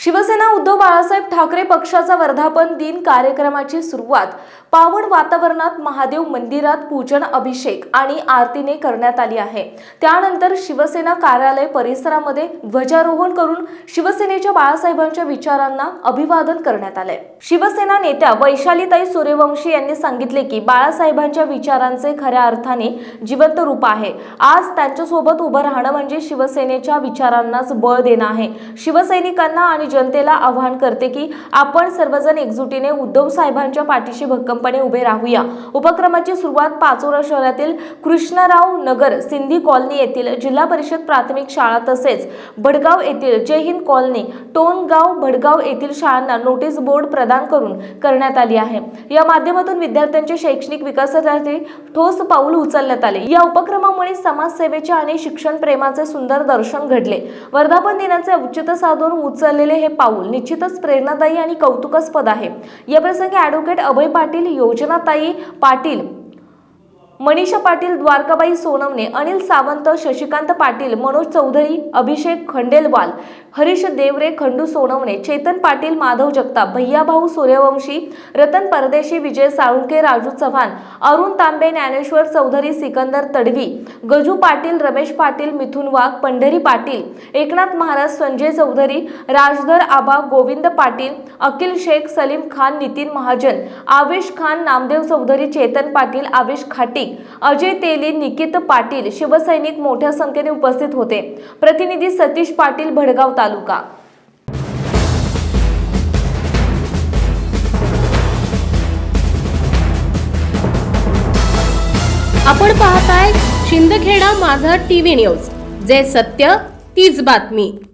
शिवसेना उद्धव बाळासाहेब ठाकरे पक्षाचा वर्धापन दिन कार्यक्रमाची सुरुवात. पावन वातावरणात महादेव मंदिरात पूजन अभिषेक आणि आरतीने करण्यात आली आहे. त्यानंतर शिवसेना कार्यालय परिसरामध्ये ध्वजारोहण करून शिवसेनेच्या बाळासाहेबांच्या विचारांना अभिवादन करण्यात आले शिवसेना नेत्या वैशालीताई सूर्यवंशी यांनी सांगितले की बाळासाहेबांच्या विचारांचे खऱ्या अर्थाने जिवंत रूप आहे. आज त्यांच्यासोबत उभं राहणं म्हणजे शिवसेनेच्या विचारांनाच बळ देणं आहे. शिवसैनिकांना आणि जनतेला आवाहन करते की आपण सर्वजण एकजुटीने उद्धव साहेबांच्या पाठीशी भक्कमपणे उभे राहूया. उपक्रमाची सुरुवात पाचोरा शहरातील कृष्णराव नगर सिंधी कॉलनी येथील जिल्हा परिषद प्राथमिक शाळा तसेच भडगाव येथील जय हिंद कॉलनी टोनगाव भडगाव येथील शाळांना नोटीस बोर्ड प्रदान करून करण्यात आली आहे. या माध्यमातून विद्यार्थ्यांच्या शैक्षणिक विकासासाठी ठोस पाऊल उचलण्यात आले. या उपक्रमामुळे समाजसेवेचे आणि शिक्षण प्रेमाचे सुंदर दर्शन घडले. वर्धापन दिनाचे औचित्य साधून उचललेले हे पाऊल निश्चितच प्रेरणादायी आणि कौतुकास्पद आहे. या प्रसंगी ॲडव्होकेट अभय पाटील योजनाताई पाटील मनीषा पाटील द्वारकाबाई सोनवणे अनिल सावंत शशिकांत पाटील मनोज चौधरी अभिषेक खंडेलवाल हरीश देवरे खंडू सोनवणे चेतन पाटील माधव जगताप भैयाभाऊ सूर्यवंशी रतन परदेशी विजय साळुंके राजू चव्हाण अरुण तांबे ज्ञानेश्वर चौधरी सिकंदर तडवी गजू पाटील रमेश पाटील मिथुन वाघ पंढरी पाटील एकनाथ महाराज संजय चौधरी राजधर आबा गोविंद पाटील अकिल शेख सलीम खान नितीन महाजन आवेश खान नामदेव चौधरी चेतन पाटील आवेश खाटी अजय तेली निकित पाटील शिवसैनिक मोठ्या संख्येने उपस्थित होते. प्रतिनिधी सतीश पाटील भडगाव तालुका. आपण पाहताय शिंदखेडा माझा टीव्ही न्यूज. जे सत्य तीच बातमी.